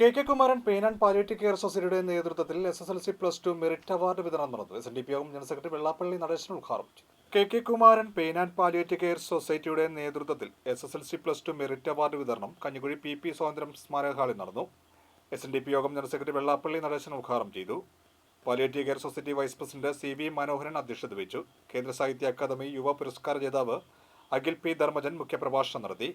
K K Kumaran pain palliative care സൊസൈറ്റിയുടെ നേതൃത്വത്തിൽ S S L C plus two merit award വിതരണം നടന്നു. S N D P Yogam general secretary Vellappally Natesan ഉദ്ഘാടനം ചെയ്തു. K K Kumaran pain and palliative care സൊസൈറ്റിയുടെ നേതൃത്വത്തിൽ S S L C plus two merit award വിതരണം Kanjikuzhi P P Swathanthryam സ്മാരക ഹാളിൽ നടന്നു. S N D P Yogam general secretary Vellappally Natesan ഉദ്ഘാടനം ചെയ്തു. Palliative care society vice president C V Manoharan അധ്യക്ഷത വഹിച്ചു. കേന്ദ്ര സാഹിത്യ അക്കാദമി യുവ പുരസ്കാര ജേതാവ് അഖിൽ പി ധർമ്മജൻ മുഖ്യപ്രഭാഷണം നടത്തി.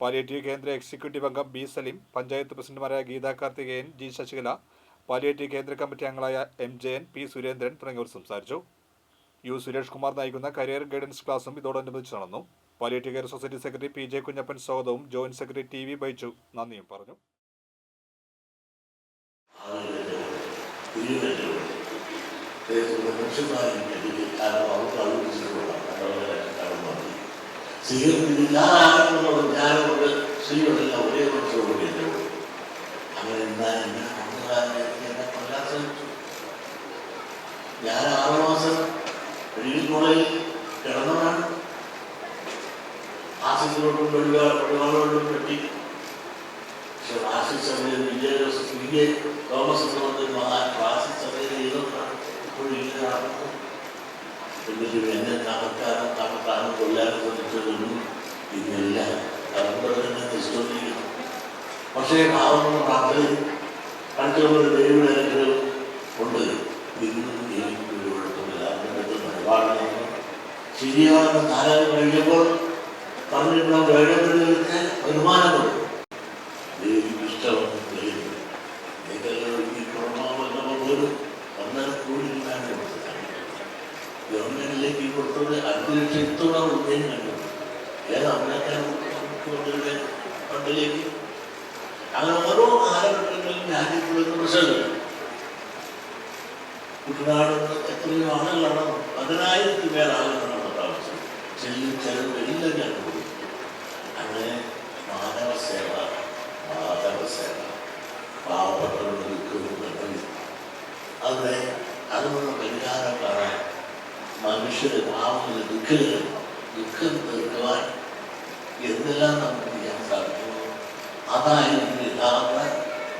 പാലിയേറ്റീവ് കേന്ദ്ര എക്സിക്യൂട്ടീവ് അംഗം ബി സലീം പഞ്ചായത്ത് പ്രസിഡന്റുമാരായ ഗീതാ കാർത്തികേയൻ ജി ശശികല പാലിയേറ്റീവ് കേന്ദ്ര കമ്മിറ്റി അംഗങ്ങളായ എം ജയൻ പി സുരേന്ദ്രൻ തുടങ്ങിയവർ സംസാരിച്ചു. യു സുരേഷ് കുമാർ നയിക്കുന്ന കരിയർ ഗൈഡൻസ് ക്ലാസും ഇതോടനുബന്ധിച്ച് നടന്നു. Palliative care society secretary P J Kunjappan സ്വാഗതവും joint secretary T V Baichu നന്ദിയും പറഞ്ഞു. മനുഷ്യന്മാരും ഞാൻ ആരെന്നുള്ളത് ഞാനുണ്ട് ഒരേ മനുഷ്യരോടുണ്ട് അങ്ങനെ എന്നാൽ എന്നെ എന്നെ ശ്രമിച്ചു ഞാൻ ആറുമാസം മെഡിക്കൽ കോളേജിൽ കിടന്നതാണ് ആശുപത്രിയോടും വെള്ളുകാരോടും വെട്ടി പക്ഷെ സഭയിൽ വിജയ വിജയ തോമസ് എന്ന് പറഞ്ഞൊരു എന്നിട്ട് എന്നെ തകർക്കാനും തകർക്കാനും കൊല്ലാനും ശ്രമിച്ചതൊന്നും ഇന്നെല്ലാം തകർന്നത് തന്നെ നിശ്ചയിക്കുന്നു പക്ഷേ പാവങ്ങളുടെ പ്രാർത്ഥനയിൽ കണ്ടുള്ള ദൈവം അനുഗ്രഹം ഉണ്ട് ഇന്നും എനിക്ക് ഒരു കുഴപ്പമില്ല അതിനകത്ത് നിലപാടിലാണ് ശരിയാണെന്ന് കാലം കഴിഞ്ഞപ്പോൾ പറഞ്ഞിട്ടുള്ള വേഴപ്പെടുകൾക്ക് വരുമാനമുണ്ട് ദൈവം തെളിയുന്നു ഇതെല്ലാം ഈ കുറമാവല്ലോ പോലും വന്നാൽ കൂടി ഗവൺമെന്റിലേക്ക് കൊടുത്തത് അഞ്ച് ലക്ഷത്തോളം ഉദ്ദേശം കണ്ടു. ഏത് അമ്മക്കാൻ ഫണ്ടിലേക്ക് അങ്ങനെ ഓരോ കാലഘട്ടങ്ങളിലും രാജ്യത്തുള്ള പ്രശ്നങ്ങൾ കുട്ടനാട് എത്രയോ ആളുകളാണ് പതിനായിരത്തി പേർ ആളുകളാണ് താമസം ചെല്ലും ചെലവ് എല്ലാം ഞാൻ കൂടി അങ്ങനെ മാനവസേവ മാധവസേവ പാവപ്പെട്ടവരുടെ ദുഃഖവും അവിടെ അതിനുള്ള പരിഹാരം കാണാൻ മനുഷ്യരെ പാവങ്ങളുടെ ദുഃഖിതരും ദുഃഖം തീർക്കുവാൻ എന്തെല്ലാം നമുക്ക് ചെയ്യാൻ സാധിക്കുമോ? അതായിരുന്നു യഥാർത്ഥ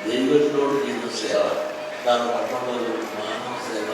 ദൈവത്തിനോട് ചെയ്യുന്ന സേവ. അതാണ് പണ്ടുള്ളവരുടെ മാനവ സേവ